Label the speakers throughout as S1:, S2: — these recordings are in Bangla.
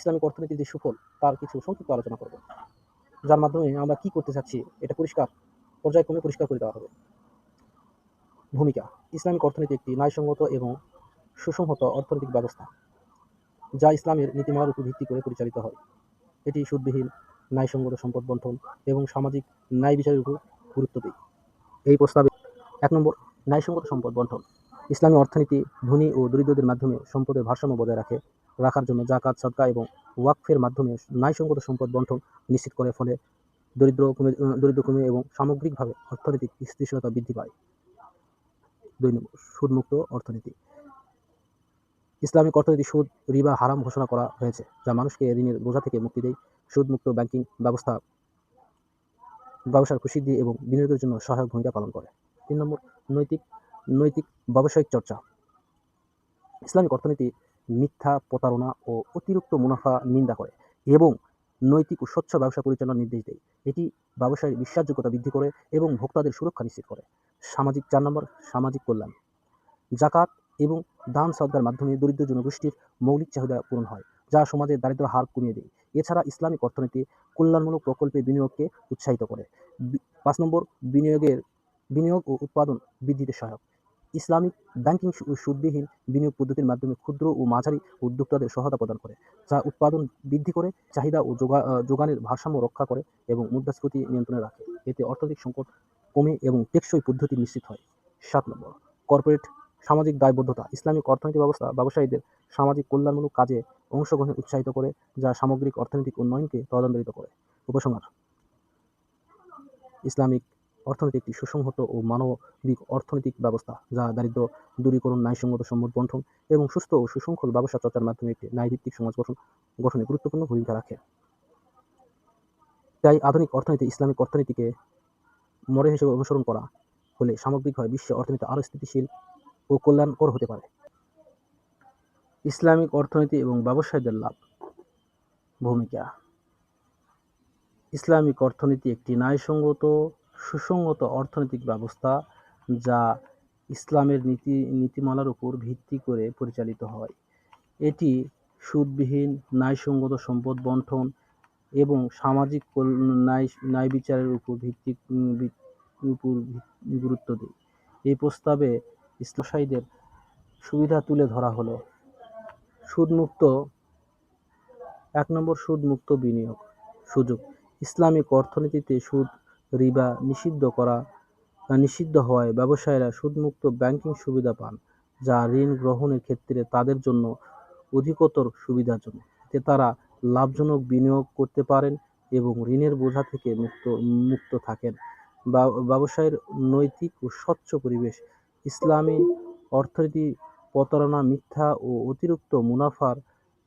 S1: ইসলামিক অর্থনীতির যে সুফল, তার কিছু সংক্ষিপ্ত আলোচনা করব। যার মাধ্যমে আমরা কি করতে চাচ্ছি, এটা পরিষ্কার পর্যায়ক্রমে পরিষ্কার করে দেওয়া হবে। ভূমিকা, ইসলামিক অর্থনীতি একটি ন্যায়সঙ্গত এবং সুসংহত অর্থনৈতিক ব্যবস্থা, যা ইসলামের নীতিমালার উপর ভিত্তি করে পরিচালিত হয়। এটি সুদবিহীন, ন্যায়সঙ্গত সম্পদ বন্টন এবং সামাজিক ন্যায় বিচারের উপর গুরুত্ব দেয়। এই প্রস্তাবে এক নম্বর, ন্যায়সঙ্গত সম্পদ বন্টন। ইসলামী অর্থনীতি ধনী ও দরিদ্রদের মাধ্যমে সম্পদের ভারসাম্য বজায় রাখে। রাখার জন্য জাকাত সদকা এবং ওয়াকফের মাধ্যমে ন্যায়সঙ্গত সম্পদ বন্টন নিশ্চিত করে ফলে দরিদ্র কমে দরিদ্র কমে এবং সামগ্রিকভাবে অর্থনৈতিক স্থিতিশীলতা বৃদ্ধি পায়। দুই নম্বর, সুদমুক্ত অর্থনীতি। ইসলামিক অর্থনীতি সুদ, রিবা, হারাম ঘোষণা করা হয়েছে, যা মানুষকে ঋণের বোঝা থেকে মুক্তি দেয়। সুদমুক্ত ব্যাংকিং ব্যবস্থা ব্যবসার প্রসিদ্ধি এবং বিনিয়োগের জন্য সহায়ক ভূমিকা পালন করে। তিন নম্বর, নৈতিক নৈতিক ব্যবসায়িক চর্চা। ইসলামিক অর্থনীতি মিথ্যা প্রতারণা ও অতিরিক্ত মুনাফা নিন্দা করে এবং নৈতিক ও স্বচ্ছ ব্যবসা পরিচালনার নির্দেশ দেয়। এটি ব্যবসায়ের বিশ্বাসযোগ্যতা বৃদ্ধি করে এবং ভোক্তাদের সুরক্ষা নিশ্চিত করে। সামাজিক, চার নম্বর, সামাজিক কল্যাণ। জাকাত এবং দান সদ্গার মাধ্যমে দরিদ্র জনগোষ্ঠীর মৌলিক চাহিদা পূরণ হয়, যা সমাজের দারিদ্র হার কমিয়ে দেয়। এছাড়া ইসলামিক অর্থনীতি কল্যাণমূলক প্রকল্পে বিনিয়োগকে উৎসাহিত করে। পাঁচ নম্বর, বিনিয়োগের, বিনিয়োগ ও উৎপাদন বৃদ্ধিতে সহায়ক। ইসলামিক ব্যাংকিং সুদবিহীন বিনিয়োগ পদ্ধতির মাধ্যমে ক্ষুদ্র ও মাঝারি উদ্যোক্তাদের সহায়তা প্রদান করে, যা উৎপাদন বৃদ্ধি করে, চাহিদা ও যোগা যোগানের ভারসাম্য রক্ষা করে এবং মুদ্রাস্ফীতি নিয়ন্ত্রণে রাখে। এতে অর্থনৈতিক সংকট কমে এবং টেকসই পদ্ধতি নিশ্চিত হয়। সাত নম্বর, কর্পোরেট সামাজিক দায়বদ্ধতা। ইসলামিক অর্থনীতি ব্যবস্থা, ব্যবসায়ীদের সামাজিক কল্যাণমূলক কাজে অংশগ্রহণে উৎসাহিত করে, যা সামগ্রিক অর্থনৈতিক উন্নয়নকে ত্বরান্বিত করে। উপসংহার, ইসলামিক অর্থনীতি একটি সুসংহত ও মানবিক অর্থনৈতিক ব্যবস্থা যা দারিদ্র, দূরীকরণ, ন্যায়সঙ্গত সম্পদ বন্টন এবং সুস্থ ও সুশৃঙ্খল ব্যবসা চর্চার মাধ্যমে একটি ন্যায়ভিত্তিক সমাজ গঠন, গঠনে গুরুত্বপূর্ণ ভূমিকা রাখে। তাই আধুনিক অর্থনীতি ইসলামিক অর্থনীতিকে মডেল হিসেবে অনুসরণ করা হলে সামগ্রিকভাবে বিশ্ব অর্থনীতি আরও স্থিতিশীল ও কল্যাণকর হতে পারে। ইসলামিক অর্থনীতি এবং ব্যবসায়ীদের লাভ। ভূমিকা। ইসলামিক অর্থনীতি একটি ন্যায়সঙ্গত সুসংগত অর্থনৈতিক ব্যবস্থা যা ইসলামের নীতি, নীতিমালার উপর ভিত্তি করে পরিচালিত হয়। এটি সুদবিহীন, ন্যায়সঙ্গত সম্পদ বন্টন এবং সামাজিক ন্যায় ন্যায় বিচারের উপর ভিত্তি উপর গুরুত্ব দেয়। এই প্রস্তাবে ইসলামশাহীদের সুবিধা তুলে ধরা হলো। সুদমুক্ত, এক নম্বর সুদমুক্ত বিনিয়োগ সুযোগ। ইসলামিক অর্থনীতিতে সুদ রিবা নিষিদ্ধ করা নিষিদ্ধ হওয়ায় ব্যবসায়ীরা সুদমুক্ত ব্যাংকিং সুবিধা পান, যা ঋণ গ্রহণের ক্ষেত্রে তাদের জন্য অধিকতর সুবিধাজনক। এতে তারা লাভজনক বিনিয়োগ করতে পারেন এবং ঋণের বোঝা থেকে মুক্ত মুক্ত থাকেন। ব্যবসায়ের নৈতিক ও স্বচ্ছ পরিবেশ, ইসলামী অর্থনীতি প্রতারণা, মিথ্যা ও অতিরিক্ত মুনাফার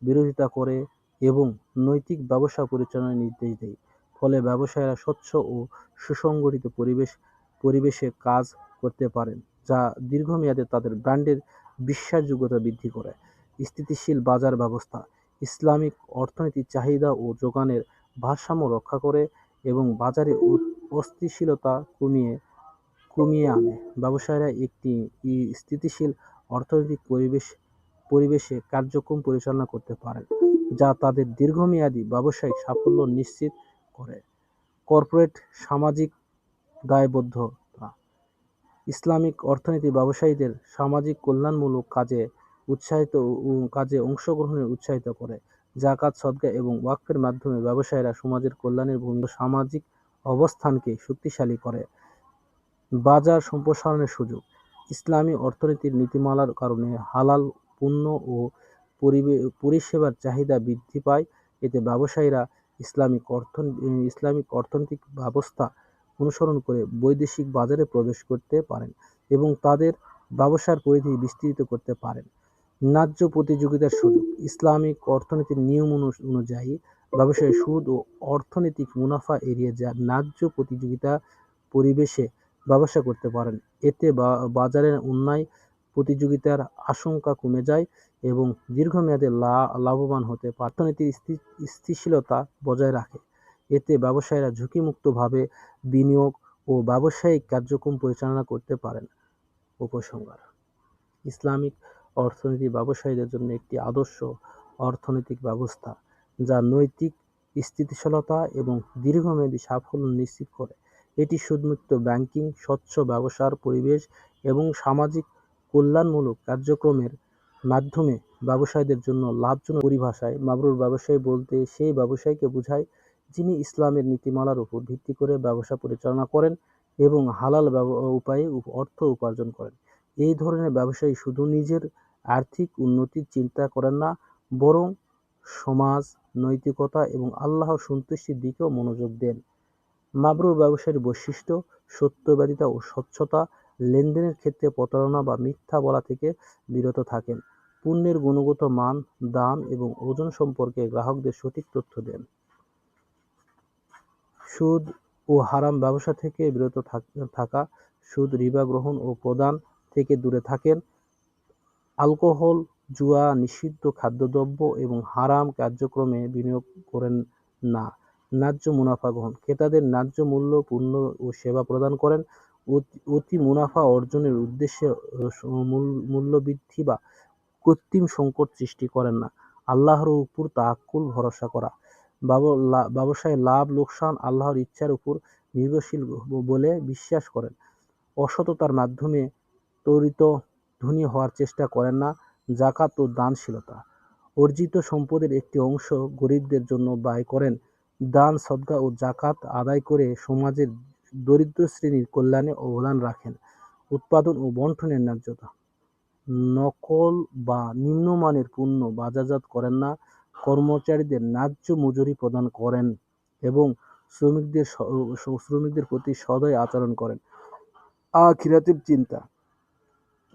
S1: বিরোধিতা করে এবং নৈতিক ব্যবসা পরিচালনার নির্দেশ দেয়। ফলে ব্যবসায়ীরা স্বচ্ছ ও সুসংগঠিত পরিবেশ, পরিবেশে কাজ করতে পারেন, যা দীর্ঘমেয়াদে তাদের ব্র্যান্ডের বিশ্বাসযোগ্যতা বৃদ্ধি করে। স্থিতিশীল বাজার ব্যবস্থা, ইসলামিক অর্থনীতির চাহিদা ও যোগানের ভারসাম্য রক্ষা করে এবং বাজারে অস্থিতিশীলতা কমিয়ে কমিয়ে আনে। ব্যবসায়ীরা একটি স্থিতিশীল অর্থনৈতিক পরিবেশ, পরিবেশে কার্যক্রম পরিচালনা করতে পারেন, যা তাদের দীর্ঘমেয়াদী ব্যবসায়িক সাফল্য নিশ্চিত করে। কর্পোরেট সামাজিক দায়বদ্ধতা। ইসলামিক অর্থনীতি ব্যবসায়ীদের সামাজিক কল্যাণমূলক কাজে উৎসাহিত কাজে অংশগ্রহণে উৎসাহিত করে। জাকাত সদকা এবং ওয়াকফের মাধ্যমে ব্যবসায়ীরা সমাজের কল্যাণের ভূমিকা সামাজিক অবস্থানকে শক্তিশালী করে। বাজার সম্প্রসারণের সুযোগ। ইসলামী অর্থনীতির নীতিমালার কারণে হালাল পণ্য ও পরিষেবার চাহিদা বৃদ্ধি পায়। এতে ব্যবসায়ীরা ইসলামিক অর্থ, ইসলামিক অর্থনৈতিক ব্যবস্থা অনুসরণ করে বৈদেশিক বাজারে প্রবেশ করতে পারেন এবং তাদের ব্যবসার পরিধি বিস্তৃত করতে পারেন। ন্যায্য প্রতিযোগিতার সুযোগ, ইসলামিক অর্থনীতির নিয়ম অনু- অনুযায়ী ব্যবসায়ী সুদ ও অর্থনৈতিক মুনাফা এড়িয়ে যা, ন্যায্য প্রতিযোগিতা পরিবেশে ব্যবসা করতে পারেন। এতে বাজারের অন্যায় প্রতিযোগিতার আশঙ্কা কমে যায় এবং দীর্ঘমেয়াদে লা- লাভবান হতে অর্থনীতির স্থিতিশীলতা বজায় রাখে এতে ব্যবসায়ীরা ঝুঁকিমুক্তভাবে বিনিয়োগ ও ব্যবসায়িক কার্যক্রম পরিচালনা করতে পারেন উপসংহার ইসলামিক অর্থনীতি ব্যবসায়ীদের জন্য একটি আদর্শ অর্থনৈতিক ব্যবস্থা যা নৈতিক স্থিতিশীলতা এবং দীর্ঘমেয়াদী সাফল্য নিশ্চিত করে। এটি সুদমুক্ত ব্যাংকিং, স্বচ্ছ ব্যবসার পরিবেশ এবং সামাজিক কল্যাণমূলক কার্যক্রমের মাধ্যমে ব্যবসায়ীদের জন্য লাভজনক। পরিভাষায়, মাবরুর ব্যবসায়ী বলতে সেই ব্যবসায়ীকে বোঝায় যিনি ইসলামের নীতিমালার উপর ভিত্তি করে ব্যবসা পরিচালনা করেন এবং হালাল উপায়ে অর্থ উপার্জন করেন। এই ধরনের ব্যবসায়ী শুধু নিজের আর্থিক উন্নতির চিন্তা করেন না, বরং সমাজ, নৈতিকতা এবং আল্লাহর সন্তুষ্টির দিকেও মনোযোগ দেন। মাবরুর ব্যবসায়ীর বৈশিষ্ট্য: সত্যবাদিতা ও স্বচ্ছতা, লেনদেনের ক্ষেত্রে প্রতারণা বা মিথ্যা বলা থেকে বিরত থাকেন, পণ্যের গুণগত মান, দাম এবং ওজন সম্পর্কে গ্রাহকদের সঠিক তথ্য দেন। সুদ ও হারাম ব্যবসা থেকে বিরত থাকা, সুদ, রিবা গ্রহণ ও প্রদান থেকে দূরে থাকেন, অ্যালকোহল, জুয়া, নিষিদ্ধ খাদ্যদ্রব্য এবং হারাম কার্যক্রমে বিনিয়োগ করেন না, ন্যায্য মুনাফা গ্রহণ, ক্রেতাদের ন্যায্য মূল্য পণ্য ও সেবা প্রদান করেন, অতি মুনাফা অর্জনের উদ্দেশ্যে মূল্য বৃদ্ধি বা কৃত্রিম সংকট সৃষ্টি করেন না, আল্লাহর উপর তাওয়াক্কুল ভরসা করা, ব্যবসায় লাভ-লোকসান আল্লাহর ইচ্ছার উপর নির্ভরশীল বলে বিশ্বাস করেন, অসততার মাধ্যমে ত্বরিত ধনী হওয়ার চেষ্টা করেন না, জাকাত ও দানশীলতা, অর্জিত সম্পদের একটি অংশ গরিবদের জন্য ব্যয় করেন, দান, সদকা ও জাকাত আদায় করে সমাজের দরিদ্র শ্রেণির কল্যাণে অবদান রাখেন, উৎপাদন ও বণ্টনের ন্যায্যতা, নকল বা নিম্নমানের পণ্য বাজারজাত করেন না, কর্মচারীদের ন্যায্য মজুরি প্রদান করেন এবং শ্রমিকদের শ্রমিকদের প্রতি সদয় আচরণ করেন। আখিরাতের চিন্তা: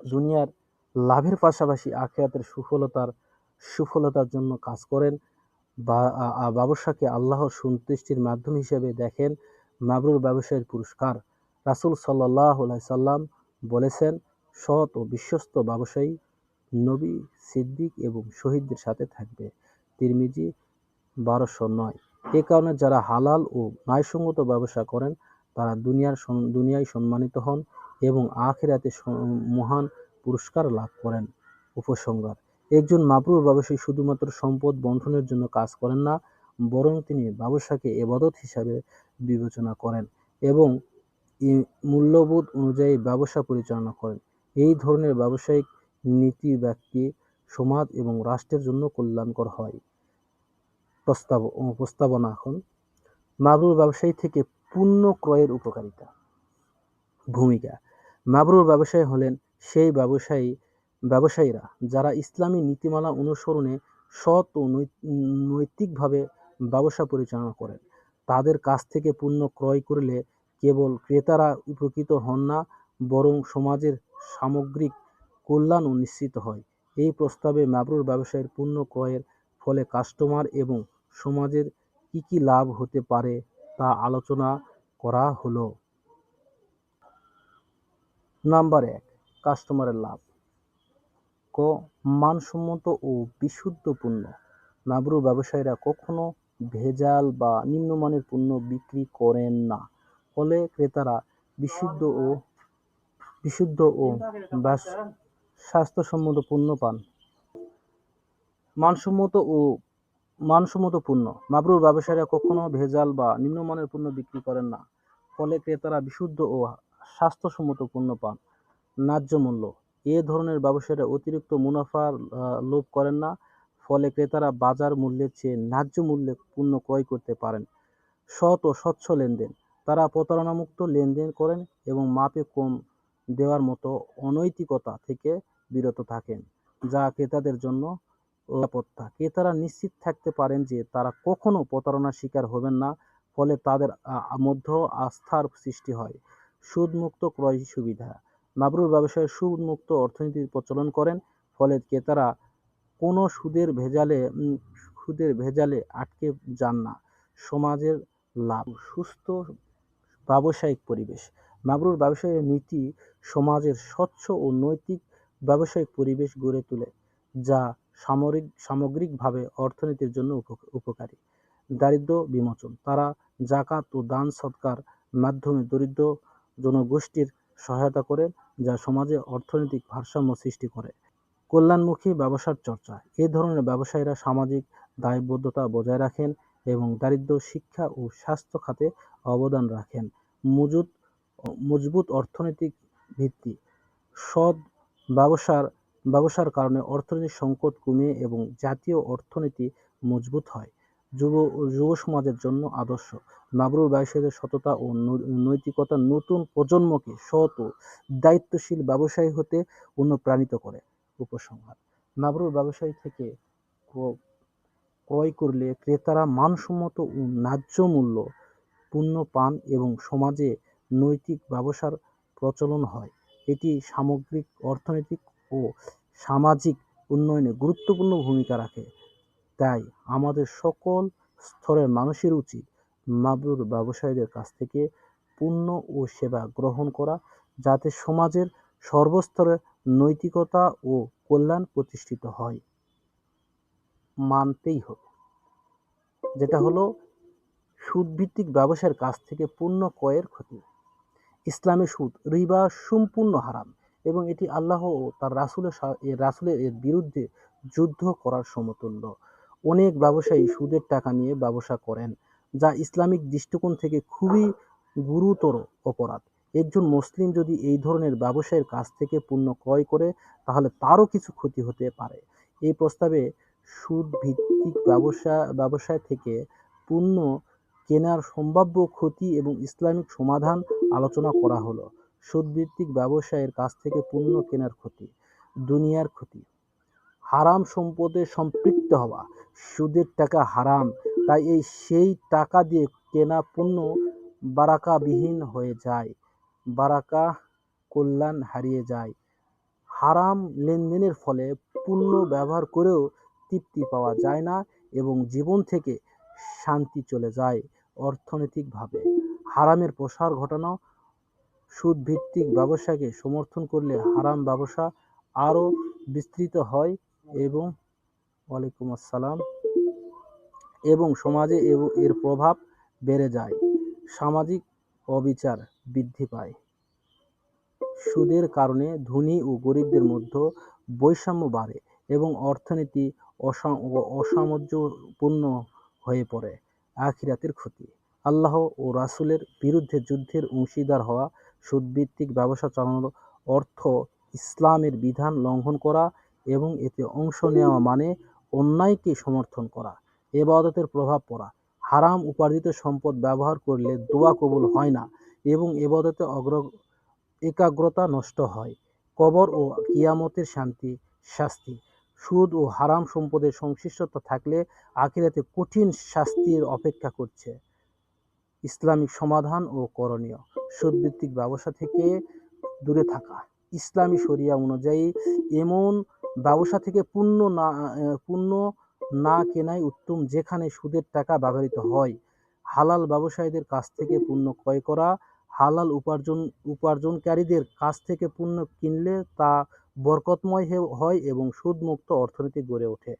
S1: দুনিয়ার লাভের পাশাপাশি আখিরাতের সুফলতার সুফলতার জন্য কাজ করেন, বা ব্যবসাকে আল্লাহর সন্তুষ্টির মাধ্যম হিসেবে দেখেন। মাবরুর ব্যবসায়ীর পুরস্কার: রাসূল সাল্লাহ ওয়াসাল্লাম বলেছেন, সৎ ও বিশ্বস্ত ব্যবসায়ী নবী, সিদ্দিক এবং শহীদদের সাথে থাকবে। তিরমিজি, বারোশো নয়। এ কারণে যারা হালাল ও ন্যায়সঙ্গত ব্যবসা করেন তারা দুনিয়ার দুনিয়ায় সম্মানিত হন এবং আখিরাতে মহান পুরস্কার লাভ করেন। উপসংহার: একজন মাবরুর ব্যবসায়ী শুধুমাত্র সম্পদ বণ্টনের জন্য কাজ করেন না, বরং তিনি ব্যবসাকে এবাদত হিসাবে বিবেচনা করেন এবং মূল্যবোধ অনুযায়ী ব্যবসা পরিচালনা করেন। এই ধরনের ব্যবসায়িক নীতি ব্যক্তি, সমাজ এবং রাষ্ট্রের জন্য কল্যাণকর হয়। প্রস্তাব প্রস্তাবনা এখন: মাবরুর ব্যবসায়ী থেকে পূর্ণ ক্রয়ের উপকারিতা। ভূমিকা: মাবরুর ব্যবসায়ী হলেন সেই ব্যবসায়ী ব্যবসায়ীরা যারা ইসলামী নীতিমালা অনুসরণে সৎ ও নৈতিকভাবে ব্যবসা পরিচালনা করেন। তাদের কাছ থেকে পণ্য ক্রয় করলে কেবল ক্রেতারা উপকৃত হন না, বরং সমাজের সামগ্রিক কল্যাণও নিশ্চিত হয়। এই প্রস্তাবে মাবরুর ব্যবসায়ীর পণ্য ক্রয়ের ফলে কাস্টমার এবং সমাজের কী কী লাভ হতে পারে তা আলোচনা করা হলো। নাম্বার এক: কাস্টমারের লাভ। ক. মানসম্মত ও বিশুদ্ধ পণ্য: মাবরুর ব্যবসায়ীরা কখনো ভেজাল বা নিম্নমানের পণ্য বিক্রি করেন না, ফলে ক্রেতারা বিশুদ্ধ ও স্বাস্থ্যসম্মত পণ্য পান। মানসম্মত ও মানসম্মত পণ্য: মাবরুর ব্যবসায়ীরা কখনো ভেজাল বা নিম্নমানের পণ্য বিক্রি করেন না, ফলে ক্রেতারা বিশুদ্ধ ও স্বাস্থ্যসম্মত পণ্য পান। ন্যায্য মূল্য: এ ধরনের ব্যবসায়ীরা অতিরিক্ত মুনাফার লোভ করেন না, ফলে ক্রেতারা বাজার মূল্যের চেয়ে ন্যায্য মূল্যে পণ্য ক্রয় করতে পারেন। সৎ ও স্বচ্ছ লেনদেন: তারা প্রতারণামুক্ত লেনদেন করেন এবং মাপে কম দেওয়ার মতো অনৈতিকতা থেকে বিরত থাকেন, যা ক্রেতাদের জন্য নিরাপত্তা। ক্রেতারা নিশ্চিত থাকতে পারেন যে তারা কখনো প্রতারণার শিকার হবেন না, ফলে তাদের মধ্যে আস্থার সৃষ্টি হয়। সুদমুক্ত ক্রয় সুবিধা: মাবরুর ব্যবসায়ীরা সুদ-মুক্ত অর্থনীতির প্রচলন করেন, ফলে ক্রেতারা কোনো সুদের ভেজালে সুদের ভেজালে আটকে যান না। সমাজের লাভ: সুস্থ ব্যবসায়িক পরিবেশ: মাবরুর ব্যবসায়ীর নীতি সমাজের স্বচ্ছ ও নৈতিক ব্যবসায়িক পরিবেশ গড়ে তোলে, যা সামরিক সামগ্রিকভাবে অর্থনীতির জন্য উপকারী। দারিদ্র্য বিমোচন: তারা জাকাত ও দান সৎকার মাধ্যমে দরিদ্র জনগোষ্ঠীর সহায়তা করেন, যা সমাজে অর্থনৈতিক ভারসাম্য সৃষ্টি করে। কল্যাণমুখী ব্যবসার চর্চা: এ ধরনের ব্যবসায়ীরা সামাজিক দায়বদ্ধতা বজায় রাখেন এবং দারিদ্র শিক্ষা ও স্বাস্থ্য খাতে অবদান রাখেন। মজুদ মজবুত অর্থনৈতিক ভিত্তি সৎ ব্যবসার ব্যবসার কারণে অর্থনৈতিক সংকট কমে এবং জাতীয় অর্থনীতি মজবুত হয়। যুব যুব সমাজের জন্য আদর্শ মাবরুর ব্যবসায়ীদের সততা ও নৈতিকতা নতুন প্রজন্মকে সৎ ও দায়িত্বশীল ব্যবসায়ী হতে অনুপ্রাণিত করে। উপসংহার মাবরুর ব্যবসায়ী থেকে ক্রয় করলে ক্রেতারা মানসম্মত ও ন্যায্য মূল্য, পণ্য পান এবং সমাজে নৈতিক ব্যবসার প্রচলন হয়। এটি সামগ্রিক, অর্থনৈতিক ও সামাজিক উন্নয়নে গুরুত্বপূর্ণ ভূমিকা রাখে। তাই আমাদের সকল স্তরের মানুষের উচিত মাবরুর ব্যবসায়ীদের কাছ থেকে পণ্য ও সেবা গ্রহণ করা, যাতে সমাজের সর্বস্তরে নৈতিকতা ও কল্যাণ প্রতিষ্ঠিত হয়। মানতেই হবে যেটা হলো সুদভিত্তিক ব্যবসার কাছ থেকে পূর্ণ ক্রয়ের ক্ষতি ইসলামে সুদ, রিবা সম্পূর্ণ হারাম এবং এটি আল্লাহ ও তার রাসুলের রাসুলের এর বিরুদ্ধে যুদ্ধ করার সমতুল্য। অনেক ব্যবসায়ী সুদের টাকা নিয়ে ব্যবসা করেন, যা ইসলামিক দৃষ্টিকোণ থেকে খুবই গুরুতর অপরাধ। একজন মুসলিম যদি এই ধরনের ব্যবসায়ের কাছ থেকে পণ্য ক্রয় করে, তাহলে তারও কিছু ক্ষতি হতে পারে। এই প্রস্তাবে সুদ ভিত্তিক ব্যবসা, ব্যবসায় থেকে পণ্য কেনার সম্ভাব্য ক্ষতি এবং ইসলামিক সমাধান আলোচনা করা হলো। সুদভিত্তিক ব্যবসায়ের কাছ থেকে পণ্য কেনার ক্ষতি, দুনিয়ার ক্ষতি। হারাম সম্পদে সম্পৃক্ত হওয়া, সুদের টাকা হারাম, তাই এই সেই টাকা দিয়ে কেনা পণ্য বারাকাবিহীন হয়ে যায়, বারাকা কল্যাণ হারিয়ে যায়। হারাম লেনদেনের ফলে পণ্য ব্যবহার করেও তৃপ্তি পাওয়া যায় না এবং জীবন থেকে শান্তি চলে যায়। অর্থনৈতিকভাবে। হারামের প্রসার ঘটানো সুদভিত্তিক ব্যবসাকে সমর্থন করলে হারাম ব্যবসা আরও বিস্তৃত হয় এবং ওয়ালাইকুম আসসালাম, এবং সমাজে এর প্রভাব বেড়ে যায়। সামাজিক অবিচার বৃদ্ধি পায়। সুদের কারণে ধনী ও গরিবদের মধ্যে বৈষম্য বাড়ে এবং অর্থনীতি অসামঞ্জস্যপূর্ণ হয়ে পড়ে। আখিরাতের ক্ষতি। আল্লাহ ও রাসুলের বিরুদ্ধে যুদ্ধের অংশীদার হওয়া সুদভিত্তিক ব্যবসা চালানোর অর্থ ইসলামের বিধান লঙ্ঘন করা এবং এতে অংশ নেওয়া মানে অন্যায়কে সমর্থন করা, এবাদতের প্রভাব পড়া। হারাম উপার্জিত সম্পদ ব্যবহার করলে দোয়া কবুল হয় না এবং এবাদতে অগ্র একাগ্রতা নষ্ট হয়। কবর ও কিয়ামতের শান্তি, শাস্তি। সুদ ও হারাম সম্পদের সংশ্লিষ্টতা থাকলে আখিরাতে কঠিন শাস্তির অপেক্ষা করছে। ইসলামিক সমাধান ও করণীয়। সুদভিত্তিক ব্যবসা থেকে দূরে থাকা। ইসলামী শরিয়া অনুযায়ী এমন ব্যবসা থেকে পূর্ণ না পূর্ণ না কেনাই উত্তম, যেখানে সুদের টাকা ব্যবহৃত হয়। হালাল ব্যবসায়ীদের কাছ থেকে পণ্য ক্রয় করা হালাল উপার্জন, উপার্জনকারীদের কাছ থেকে পণ্য কিনলে তা বরকতময় হয় এবং সুদমুক্ত অর্থনীতি গড়ে ওঠে।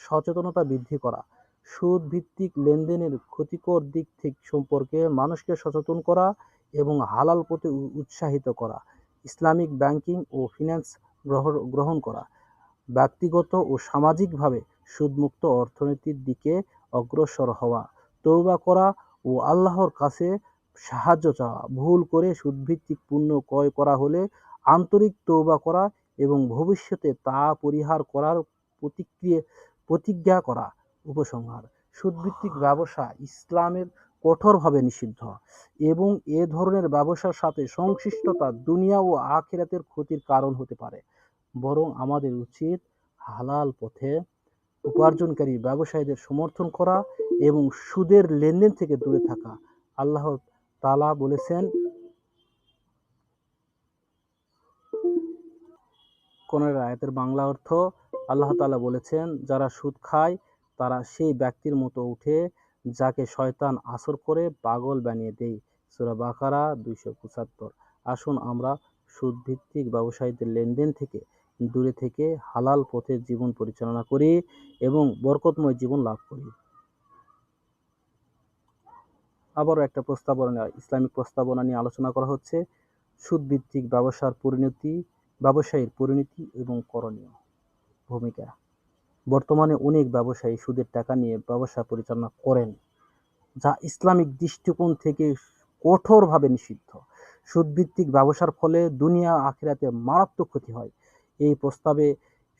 S1: সচেতনতা বৃদ্ধি করা। সুদ ভিত্তিক লেনদেনের ক্ষতিকর দিক থেকে সম্পর্কে মানুষকে সচেতন করা এবং হালাল পথে উৎসাহিত করা। ইসলামিক ব্যাংকিং ও ফিন্যান্স গ্রহণ করা। ব্যক্তিগত ও সামাজিকভাবে সুদমুক্ত অর্থনীতির দিকে অগ্রসর হওয়া। তৌবা করা ও আল্লাহর কাছে সাহায্য চাওয়া, ভুল করে সুদভিত্তিক পণ্য ক্রয় করা হলে আন্তরিক তৌবা করা এবং ভবিষ্যতে তা পরিহার করার প্রতিক্রিয়া, প্রতিজ্ঞা করা উপসংহার। সুদভিত্তিক ব্যবসা ইসলামের কঠোরভাবে নিষিদ্ধ এবং এ ধরনের ব্যবসার সাথে সংশ্লিষ্টতা দুনিয়া ও আখেরাতের ক্ষতির কারণ হতে পারে। বরং আমাদের উচিত হালাল পথে উপার্জনকারী ব্যবসায়ীদের সমর্থন করা এবং সুদের লেনদেন থেকে দূরে থাকা। আল্লাহ তালা বলেছেন কোরআনের আয়াতের বাংলা অর্থ আল্লাহ তালা বলেছেন, যারা সুদ খায়, তারা সেই ব্যক্তির মতো উঠে যাকে শয়তান আসর করে পাগল বানিয়ে দেয়। সুরা বাকারা দুইশো পঁচাত্তর। আসুন আমরা সুদভিত্তিক ব্যবসায়ীদের লেনদেন থেকে দূরে থেকে হালাল পথে জীবন পরিচালনা করি এবং বরকতময় জীবন লাভ করি। আবারও একটা প্রস্তাবনা ইসলামিক প্রস্তাবনা নিয়ে আলোচনা করা হচ্ছে। সুদভিত্তিক ব্যবসার পরিণতি, ব্যবসায়ীর পরিণতি এবং করণীয় ভূমিকা। বর্তমানে অনেক ব্যবসায়ী সুদের টাকা নিয়ে ব্যবসা পরিচালনা করেন, যা ইসলামিক দৃষ্টিকোণ থেকে কঠোরভাবে নিষিদ্ধ। সুদভিত্তিক ব্যবসার ফলে দুনিয়া আখিরাতে মারাত্মক ক্ষতি হয়। এই প্রস্তাবে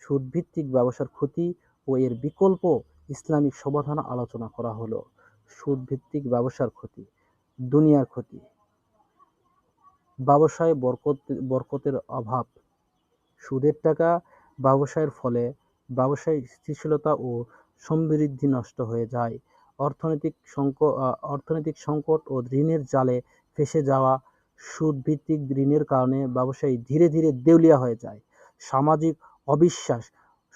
S1: সুদভিত্তিক ব্যবসার ক্ষতি ও এর বিকল্প ইসলামিক সমাধান আলোচনা করা হলো। সুদভিত্তিক ব্যবসার ক্ষতি, দুনিয়ার ক্ষতি। ব্যবসায় বরকত, বরকতের অভাব। সুদের টাকা ব্যবসায়ের ফলে ব্যবসায়িক স্থিতিশীলতা ও সমৃদ্ধি নষ্ট হয়ে যায়। অর্থনৈতিক সংক অর্থনৈতিক সংকট ও ঋণের জালে ফেসে যাওয়া সুদভিত্তিক ঋণের কারণে ব্যবসায়ী ধীরে ধীরে দেউলিয়া হয়ে যায়। সামাজিক অবিশ্বাস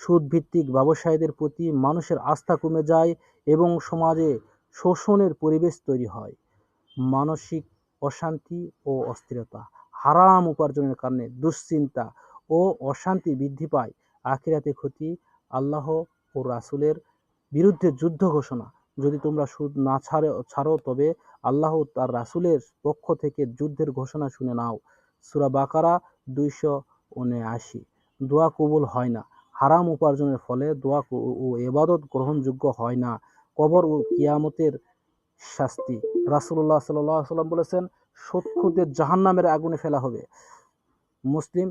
S1: সুদভিত্তিক ব্যবসায়ীদের প্রতি মানুষের আস্থা কমে যায় এবং সমাজে শোষণের পরিবেশ তৈরি হয়। মানসিক অশান্তি ও অস্থিরতা, হারাম উপার্জনের কারণে দুশ্চিন্তা ও অশান্তি বৃদ্ধি পায়। আখিরাতে ক্ষতি আল্লাহ ও রাসূলের বিরুদ্ধে যুদ্ধ ঘোষণা। যদি তোমরা সুদ না ছাড়ে, ছাড়ো, তবে আল্লাহ তার রাসূলের পক্ষ থেকে যুদ্ধের ঘোষণা শুনে নাও। সুরা বাকারা দুইশো উনআশি। দোয়া কবুল হয় না। হারাম উপার্জনের ফলে দোয়া ও এবাদত গ্রহণযোগ্য হয় না। কবর ও কিয়ামতের শাস্তি। আলাইহি সাল্লাম বলেছেন সৎখুদের জাহান্নামের আগুনে ফেলা হবে। মুসলিম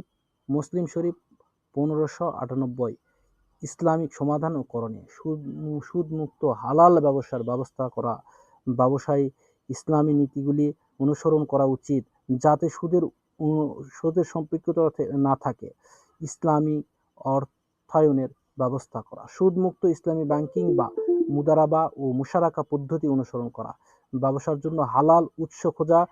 S1: মুসলিম শরীফ পনেরোশো আটানব্বই। ইসলামিক সমাধান ও করণীয়। সুদ, সুদমুক্ত হালাল ব্যবসার ব্যবস্থা করা। ব্যবসায়ী ইসলামী নীতিগুলি অনুসরণ করা উচিত, যাতে সুদের সুদের সম্পৃক্ততা না থাকে। ইসলামী অর্থায়নের ব্যবস্থা করা। সুদমুক্ত ইসলামী ব্যাংকিং বা মুদারাবা ও মুশারাকা পদ্ধতি অনুসরণ করা। ব্যবসার জন্য হালাল উৎস খোঁজা,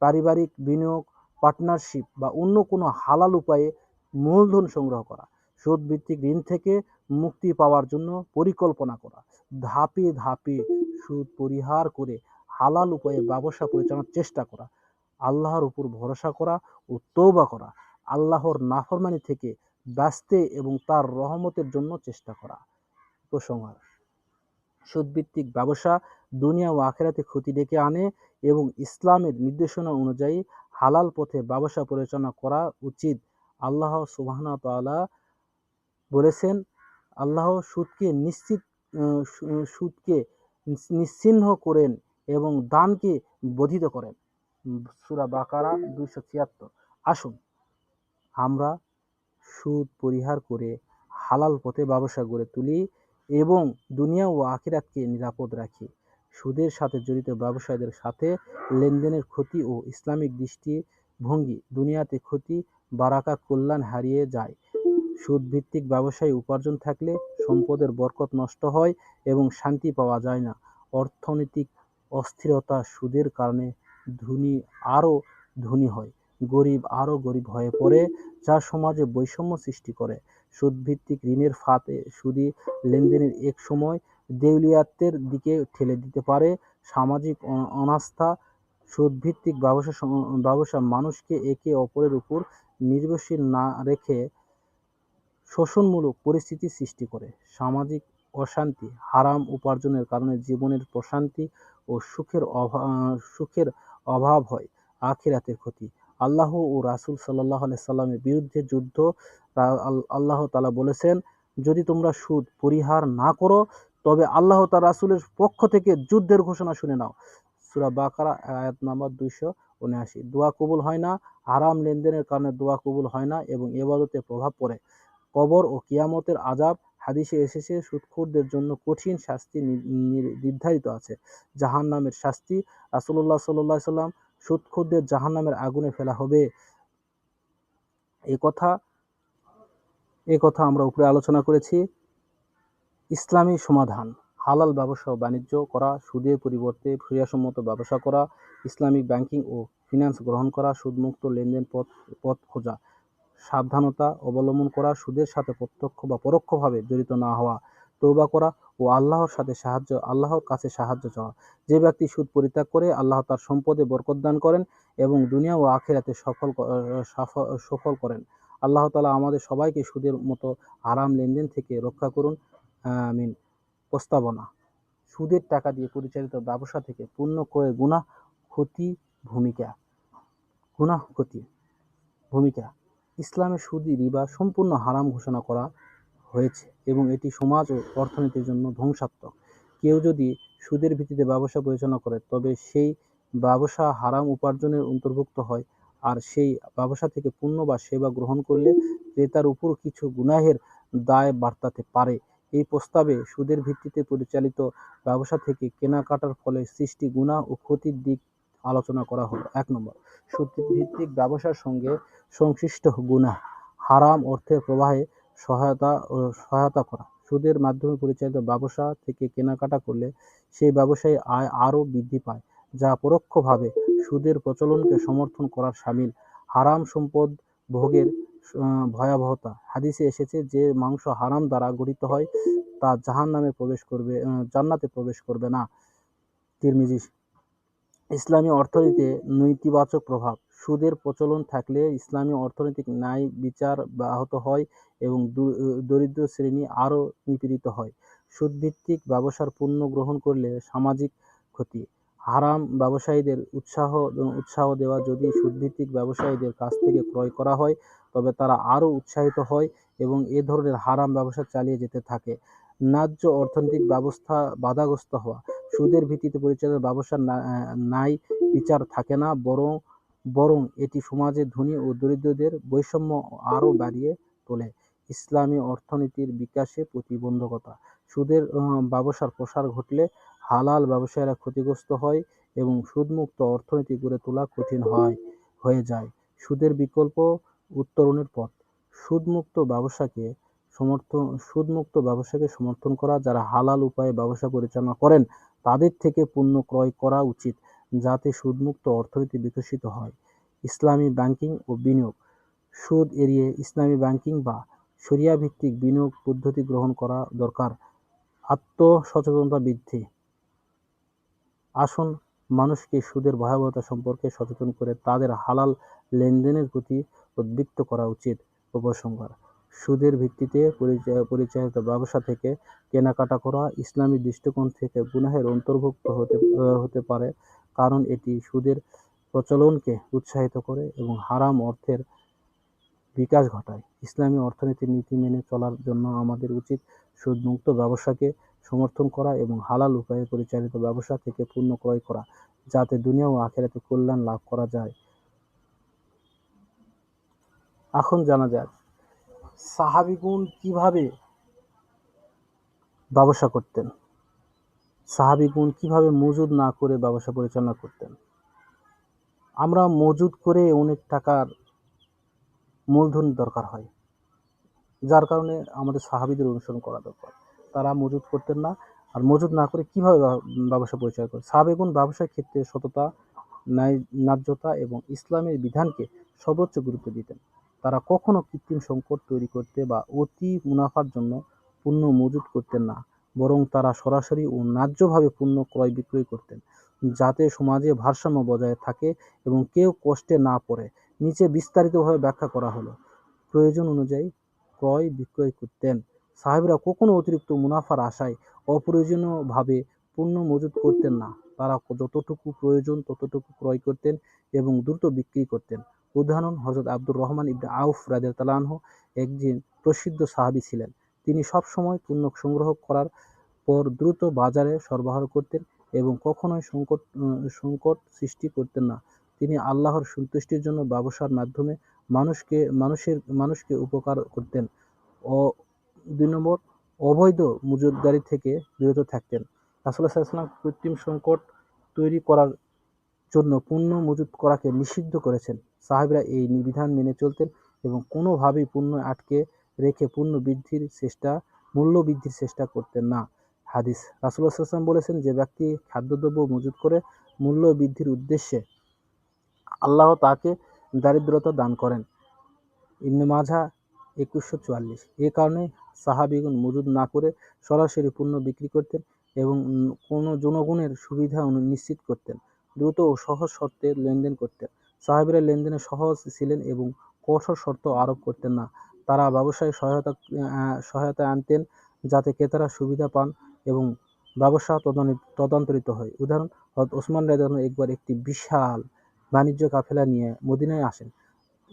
S1: পারিবারিক বিনিয়োগ, পার্টনারশিপ বা অন্য কোনো হালাল উপায়ে মূলধন সংগ্রহ করা। সুদ ভিত্তিক ঋণ থেকে মুক্তি পাওয়ার জন্য পরিকল্পনা করা। ধাপে ধাপে সুদ পরিহার করে হালাল উপায়ে ব্যবসা পরিচালনার চেষ্টা করা। আল্লাহর উপর ভরসা করা ও তৌবা করা। আল্লাহর নাফরমানি থেকে বাঁচতে এবং তার রহমতের জন্য চেষ্টা করা। উপসংহার সুদভিত্তিক ব্যবসা দুনিয়া ও আখেরাতে ক্ষতি ডেকে আনে এবং ইসলামের নির্দেশনা অনুযায়ী হালাল পথে ব্যবসা পরিচালনা করা উচিত। আল্লাহ সুবহানাহু ওয়া তাআলা বলেছেন, আল্লাহ সুদকে নিশ্চিত সুদকে নিশ্চিহ্ন করেন এবং দানকে বধিত করেন। সুরা বাকারা দুইশো ছিয়াত্তর। আসুন, আমরা সুদ পরিহার করে হালাল পথে ব্যবসা গড়ে তুলি। এবং দুনিয়া ও আখিরাতকে নিরাপদ রাখে। সুদের সাথে জড়িত ব্যবসায়ীদের সাথে লেনদেনের ক্ষতি ও ইসলামিক দৃষ্টিভঙ্গি দুনিয়াতে ক্ষতি, বারাকা, কল্যাণ হারিয়ে যায়। সুদ ভিত্তিক ব্যবসায় উপার্জন থাকলে সম্পদের বরকত নষ্ট হয় এবং শান্তি পাওয়া যায় না। অর্থনৈতিক অস্থিরতা সুদের কারণে ধনী আরও ধনী হয়। গরিব আরও গরিব হয়ে পড়ে, যা সমাজে বৈষম্য সৃষ্টি করে। সুদভিত্তিক ঋণের ফাঁদে সুদি লেনদেনের এক সময় দেউলিয়াত্বের দিকে ঠেলে দিতে পারে। সামাজিক অনাস্থা সুদভিত্তিক ব্যবসা ব্যবসা মানুষকে একে অপরের উপর নির্ভরশীল না রেখে শোষণমূলক পরিস্থিতি সৃষ্টি করে। সামাজিক অশান্তি হারাম উপার্জনের কারণে জীবনের প্রশান্তি ও সুখের অভাব সুখের অভাব হয়। আখিরাতের ক্ষতি আল্লাহ ও রাসূল আলাইহি সাল্লামের বিরুদ্ধে যুদ্ধ আল্লাহ তালা বলেছেন, যদি তোমরা সুদ পরিহার না করো, তবে আল্লাহ তার রাসূলের পক্ষ থেকে যুদ্ধের ঘোষণা শুনে নাও। সুরা বাকারা, আয়াত নাম্বার দুইশো উনআশি। দোয়া কবুল হয় না, হারাম লেনদেনের কারণে দোয়া কবুল হয় না এবং এবাদতে প্রভাব পড়ে। কবর ও কিয়ামতের আযাব, হাদিসে এসেছে, সুদখোরদের জন্য কঠিন শাস্তি নির্ধারিত আছে। জাহান নামের শাস্তি রাসূলুল্লাহ সাল্লাল্লাহু আলাইহি সাল্লাম সুদখোরদের জাহান্নামের আগুনে ফেলা হবে। এ কথা এ কথা আমরা উপরে আলোচনা করেছি। ইসলামী সমাধান, হালাল ব্যবসা ও বাণিজ্য করা, সুদের পরিবর্তে ক্রিয়াসম্মত ব্যবসা করা, ইসলামিক ব্যাংকিং ও ফিন্যান্স গ্রহণ করা, সুদমুক্ত লেনদেন পথ পথ খোঁজা, সাবধানতা অবলম্বন করা, সুদের সাথে প্রত্যক্ষ বা পরোক্ষভাবে জড়িত না হওয়া তৌবা করা ও আল্লাহর সাথে সাহায্য, আল্লাহর কাছে সাহায্য চাওয়া। যে ব্যক্তি সুদ পরিত্যাগ করে আল্লাহ তার সম্পদে বরকত দান করেন এবং দুনিয়া ও আখেরাতে সফল সফল করেন। আল্লাহ তালা আমাদের সবাইকে সুদের মতো আরাম লেনদেন থেকে রক্ষা করুন। আমিন। প্রস্তাবনা। সুদের টাকা দিয়ে পরিচালিত ব্যবসা থেকে পূর্ণ করে গুনাহ, ক্ষতি, ভূমিকা। গুনাহ, ক্ষতি, ভূমিকা। ইসলামে সুদি রিবা সম্পূর্ণ হারাম ঘোষণা করা হয়েছে এবং এটি সমাজ ও অর্থনীতির জন্য ধ্বংসাত্মক। কেউ যদি সুদের ভিত্তিতে ব্যবসা পরিচালনা করে, তবে সেই ব্যবসা হারাম উপার্জনের অন্তর্ভুক্ত হয় আর সেই ব্যবসা থেকে পণ্য বা সেবা গ্রহণ করলে ক্রেতার উপর কিছু গুনাহের দায় বার্তাতে পারে। এই প্রস্তাবে সুদের ভিত্তিতে পরিচালিত ব্যবসা থেকে কেনাকাটার ফলে সৃষ্টি গুনাহ ও ক্ষতির দিক আলোচনা করা হলো। এক নম্বর সুদ ভিত্তিক ব্যবসার সঙ্গে সংশ্লিষ্ট গুনাহ। হারাম অর্থের প্রবাহে সহায়তা, ও সহায়তা করা। সুদের মাধ্যমে পরিচালিত ব্যবসা থেকে কেনাকাটা করলে সেই ব্যবসায়ী আয় আরও বৃদ্ধি পায়, যা পরোক্ষভাবে সুদের প্রচলনকে সমর্থন করার সামিল। হারাম সম্পদ ভোগের ভয়াবহতা। হাদিসে এসেছে যে মাংস হারাম দ্বারা গঠিত হয়, তা জাহান্নামে প্রবেশ করবে জান্নাতে প্রবেশ করবে না। তিরমিজি ইসলামী অর্থনীতিতে নেতিবাচক প্রভাব। সুদের প্রচলন থাকলে ইসলামী অর্থনৈতিক ন্যায় বিচার ব্যাহত হয় এবং দরিদ্র শ্রেণি আরও নিপীড়িত হয়। সুদভিত্তিক ব্যবসার পণ্য গ্রহণ করলে সামাজিক ক্ষতি। হারাম ব্যবসায়ীদের উৎসাহ উৎসাহ দেওয়া যদি সুদভিত্তিক ব্যবসায়ীদের কাছ থেকে ক্রয় করা হয়, তবে তারা আরও উৎসাহিত হয় এবং এ ধরনের হারাম ব্যবসা চালিয়ে যেতে থাকে। ন্যায্য অর্থনৈতিক ব্যবস্থা বাধাগ্রস্ত হওয়া। সুদের ভিত্তিতে পরিচালিত ব্যবসার নাই বিচার থাকে না, বরং বরং এটি সমাজে ধনী ও দরিদ্রদের বৈষম্য আরও বাড়িয়ে তোলে। ইসলামী অর্থনীতির বিকাশে প্রতিবন্ধকতা। সুদের ব্যবসার প্রসার ঘটলে হালাল ব্যবসায়ীরা ক্ষতিগ্রস্ত হয় এবং সুদমুক্ত অর্থনীতি গড়ে তোলা কঠিন হয়, হয়ে যায়। সুদের বিকল্প উত্তরণের পথ। সুদমুক্ত ব্যবসাকে সমর্থন সুদমুক্ত ব্যবসাকে সমর্থন করা, যারা হালাল উপায়ে ব্যবসা পরিচালনা করেন, তাদের থেকে পণ্য ক্রয় করা উচিত। যাতে সুদমুক্ত অর্থনীতি বিকশিত হয়। ইসলামী ব্যাংকিং ও বিনিয়োগ। সুদ এড়িয়ে ইসলামী ব্যাংকিং বা শরিয়া ভিত্তিক বিনিয়োগ পদ্ধতি গ্রহণ করা দরকার। আত্মসচেতনতা বৃদ্ধি। আসুন মানুষকে সুদের ভয়াবহতা সম্পর্কে সচেতন করে তাদের হালাল লেনদেনের প্রতি উদ্বুদ্ধ করা উচিত উপসংহার সুদের ভিত্তিতে পরিচা- পরিচালিত ব্যবসা থেকে কেনাকাটা করা ইসলামী দৃষ্টিকোণ থেকে গুনাহের অন্তর্ভুক্ত হতে হতে পারে কারণ এটি সুদের প্রচলনকে উৎসাহিত করে এবং হারাম অর্থের বিকাশ ঘটায়। ইসলামী অর্থনীতির নীতি মেনে চলার জন্য আমাদের উচিত সুদমুক্ত ব্যবসাকে সমর্থন করা এবং হালাল উপায়ে পরিচালিত ব্যবসা থেকে পূর্ণ ক্রয় করা, যাতে দুনিয়া ও আখেরাতে কল্যাণ লাভ করা যায়। এখন জানা যাক, সাহাবিগুণ কীভাবে ব্যবসা করতেন? সাহাবিগুণ কীভাবে মজুদ না করে ব্যবসা পরিচালনা করতেন? আমরা মজুদ করে অনেক টাকার মূলধন দরকার হয়, যার কারণে আমাদের সাহাবিদের অনুসরণ করা দরকার। তারা মজুদ করতেন না, আর মজুদ না করে কীভাবে ব্যব- ব্যবসা পরিচালনা করে সাহাবেগুন ব্যবসার ক্ষেত্রে সততা, ন্যায়, ন্যায্যতা এবং ইসলামের বিধানকে সর্বোচ্চ গুরুত্ব দিতেন। তারা কখনো কৃত্রিম সংকট তৈরি করতে বা অতি মুনাফার জন্য পণ্য মজুদ করতেন না। বরং তারা সরাসরি ও ন্যায্যভাবে পণ্য ক্রয় বিক্রয় করতেন, যাতে সমাজে ভারসাম্য বজায় থাকে এবং কেউ কষ্টে না পড়ে। নিচে বিস্তারিতভাবে ব্যাখ্যা করা হলো। প্রয়োজন অনুযায়ী ক্রয় বিক্রয় করতেন। সাহেবরা কখনো অতিরিক্ত মুনাফার আশায় অপ্রয়োজনীয়ভাবে পণ্য মজুত করতেন না। তারা যতটুকু প্রয়োজন ততটুকু ক্রয় করতেন এবং দ্রুত বিক্রি করতেন। উদাহরণ হজরত আব্দুর রহমান ইবনে আউফ রাজা তালানহ একজন প্রসিদ্ধ সাহাবী ছিলেন। তিনি সব সময় পণ্য সংগ্রহ করার পর দ্রুত বাজারে সরবরাহ করতেন এবং কখনোই সংকট সংকট সৃষ্টি করতেন না। তিনি আল্লাহর সন্তুষ্টির জন্য ব্যবসার মাধ্যমে মানুষকে, মানুষের, মানুষকে উপকার করতেন। ও দুই নম্বর, অবৈধ মজুতদারি থেকে বিরত থাকতেন। রাসুল্লাহ সাল্লাম কৃত্রিম সংকট তৈরি করার জন্য পণ্য মজুত করাকে নিষিদ্ধ করেছেন। সাহেবরা এই বিধান মেনে চলতেন এবং কোনোভাবেই পণ্য আটকে রেখে পণ্য বৃদ্ধির চেষ্টা, মূল্য বৃদ্ধির চেষ্টা করতেন না। হাদিস। রাসুল্লাহ সাল্লাম বলেছেন যে ব্যক্তি খাদ্যদ্রব্য মজুত করে মূল্য বৃদ্ধির উদ্দেশ্যে আল্লাহ তাকে দারিদ্রতা দান করেন। ইবনে মাঝা একুশশো চুয়াল্লিশ। এ কারণে সাহাবিগুন মজুদ না করে সরাসরি পণ্য বিক্রি করতেন এবং কোনো জনগণের সুবিধা নিশ্চিত করতেন। দ্রুত ও সহজ শর্তে লেনদেন করতেন। সাহাবিরা লেনদেনে সহজ ছিলেন এবং কঠোর শর্ত আরোপ করতেন না। তারা ব্যবসায় সহায়তা সহায়তা আনতেন যাতে ক্রেতারা সুবিধা পান এবং ব্যবসা তদানি- তদান্তরিত হয়। উদাহরণ ওসমান আনহু একবার একটি বিশাল বাণিজ্য কাফেলা নিয়ে মদিনায় আসেন।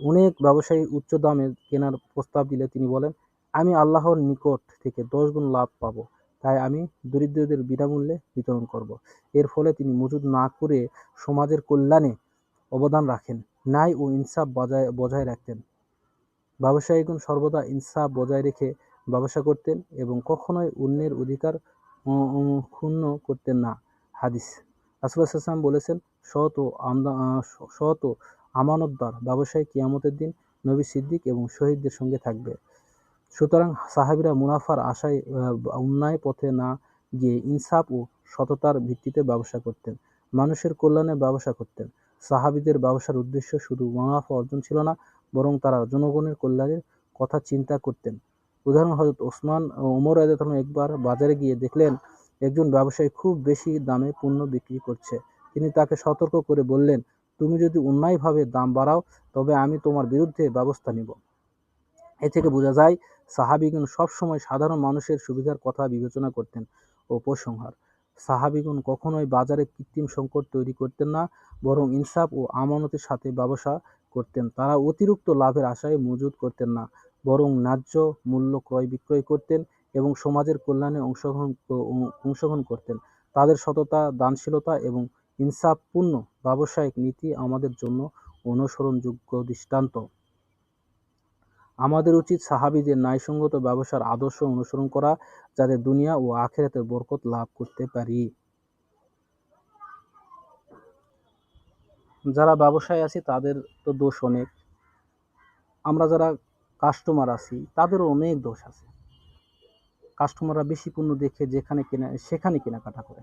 S1: অনেক ব্যবসায়ী উচ্চ দামে কেনার প্রস্তাব দিলে তিনি বলেন, আমি আল্লাহর নিকট থেকে দশ গুণ লাভ পাবো, তাই আমি দরিদ্রদের বিনামূল্যে বিতরণ করব। এর ফলে তিনি মজুদ না করে সমাজের কল্যাণে অবদান রাখেন, ন্যায় ও ইনসাফ বজায় বজায় রাখতেন। ব্যবসায়ীগণ সর্বদা ইনসাফ বজায় রেখে ব্যবসা করতেন এবং কখনোই অন্যের অধিকার ক্ষুণ্ণ করতেন না। হাদিস। রাসুলাম বলেছেন সৎ ও সৎ ও আমানতদার ব্যবসায়ী কিয়ামতের দিন নবী সিদ্দিক এবং শহীদদের সঙ্গে থাকবে। সুতরাং সাহাবিরা মুনাফার আশায় অন্যায় পথে না গিয়ে ইনসাফ ও সততার ভিত্তিতে ব্যবসা করতেন। মানুষের কল্যাণে ব্যবসা করতেন। সাহাবিদের ব্যবসার উদ্দেশ্য শুধু মুনাফা অর্জন ছিল না বরং তারা জনগণের কল্যাণের কথা চিন্তা করতেন। উদাহরণ হজরত ওসমান ও উমর আদাতন একবার বাজারে গিয়ে দেখলেন, একজন ব্যবসায়ী খুব বেশি দামে পণ্য বিক্রি করছে। তিনি তাকে সতর্ক করে বললেন, তুমি যদি অন্যায়ভাবে দাম বাড়াও, তবে আমি তোমার বিরুদ্ধে ব্যবস্থা নিব। এ থেকে বোঝা যায়, সাহাবিগণ সবসময় সাধারণ মানুষের সুবিধার কথা বিবেচনা করতেন ও উপসংহার সাহাবিগণ কখনোই বাজারে কৃত্রিম সংকট তৈরি করতেন না, বরং ইনসাফ ও আমানতের সাথে ব্যবসা করতেন, তারা অতিরিক্ত লাভের আশায় মজুদ করতেন না, বরং ন্যায্য মূল্য ক্রয় বিক্রয় করতেন এবং সমাজের কল্যাণে অংশগ্রহণ অংশগ্রহণ করতেন। তাদের সততা, দানশীলতা এবং ইনসাফপূর্ণ ব্যবসায়িক নীতি আমাদের জন্য অনুসরণযোগ্য দৃষ্টান্ত। আমাদের উচিত সাহাবিদের ন্যায়সঙ্গত ব্যবসার আদর্শ অনুসরণ করা, যাতে দুনিয়া ও আখেরাতের বরকত লাভ করতে পারি। যারা ব্যবসায় আছি, তাদের তো দোষ অনেক। আমরা যারা কাস্টমার আছি, তাদেরও অনেক দোষ আছে। কাস্টমাররা বেশি পণ্য দেখে যেখানে কেনা, সেখানে কেনাকাটা করে।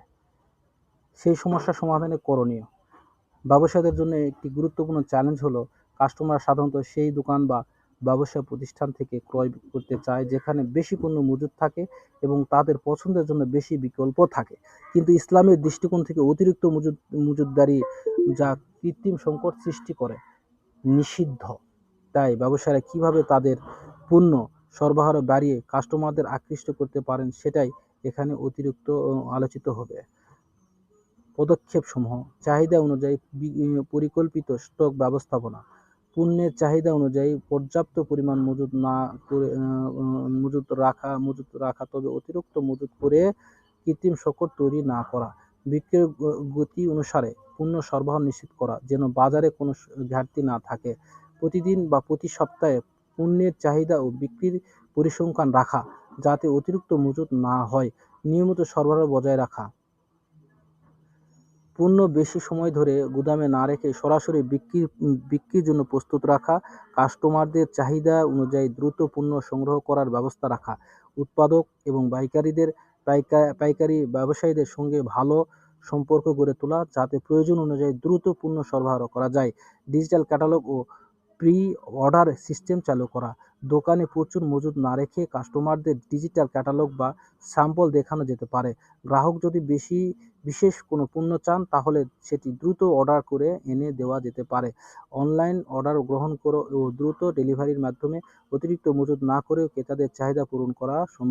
S1: সেই সমস্যা সমাধানে করণীয়। ব্যবসায়ীদের জন্য একটি গুরুত্বপূর্ণ চ্যালেঞ্জ হলো কাস্টমার সাধারণত সেই দোকান বা ব্যবসা প্রতিষ্ঠান থেকে ক্রয় করতে চায়, যেখানে বেশি পণ্য মজুদ থাকে এবং তাদের পছন্দের জন্য বেশি বিকল্প থাকে। কিন্তু ইসলামের দৃষ্টিকোণ থেকে অতিরিক্ত মজুদ, মজুদদারি যা কৃত্রিম সংকট সৃষ্টি করে, নিষিদ্ধ। তাই ব্যবসায়ীরা কীভাবে তাদের পণ্য সরবরাহ বাড়িয়ে কাস্টমারদের আকৃষ্ট করতে পারেন, সেটাই এখানে অতিরিক্ত আলোচিত হবে। পদক্ষেপসমূহ, চাহিদা অনুযায়ী পরিকল্পিত স্টক ব্যবস্থাপনা পণ্যের চাহিদা অনুযায়ী পর্যাপ্ত পরিমাণ মজুদ না করে মজুদ রাখা মজুদ রাখা, তবে অতিরিক্ত মজুদ করে কৃত্রিম সংকট তৈরি না করা। বিক্রির গতি অনুসারে পণ্য সরবরাহ নিশ্চিত করা, যেন বাজারে কোনো ঘাটতি না থাকে। প্রতিদিন বা প্রতি সপ্তাহে পণ্যের চাহিদা ও বিক্রির পরিসংখ্যান রাখা, যাতে অতিরিক্ত মজুদ না হয়। নিয়মিত সরবরাহ বজায় রাখা। পণ্য বেশি সময় ধরে গুদামে না রেখে সরাসরি বিক্রির বিক্রির জন্য প্রস্তুত রাখা, কাস্টমারদের চাহিদা অনুযায়ী দ্রুত পণ্য সংগ্রহ করার ব্যবস্থা রাখা, উৎপাদক এবং পাইকারিদের, পাইকা- পাইকারি ব্যবসায়ীদের সঙ্গে ভালো সম্পর্ক গড়ে তোলা যাতে প্রয়োজন অনুযায়ী দ্রুত পণ্য সরবরাহ করা যায়। ডিজিটাল ক্যাটালগ ও প্রি অর্ডার সিস্টেম চালু করা দোকানে প্রচুর মজুদ না রেখে কাস্টমারদের ডিজিটাল ক্যাটালগ বা স্যাম্পল দেখানো যেতে পারে। গ্রাহক যদি বেশি, বিশেষ কোনো পণ্য চান, তাহলে সেটি দ্রুত অর্ডার করে এনে দেওয়া যেতে পারে। অনলাইন অর্ডার গ্রহণ করো ও দ্রুত ডেলিভারির মাধ্যমে অতিরিক্ত মজুদ না করেও ক্রেতাদের চাহিদা পূরণ করা সম্ভব।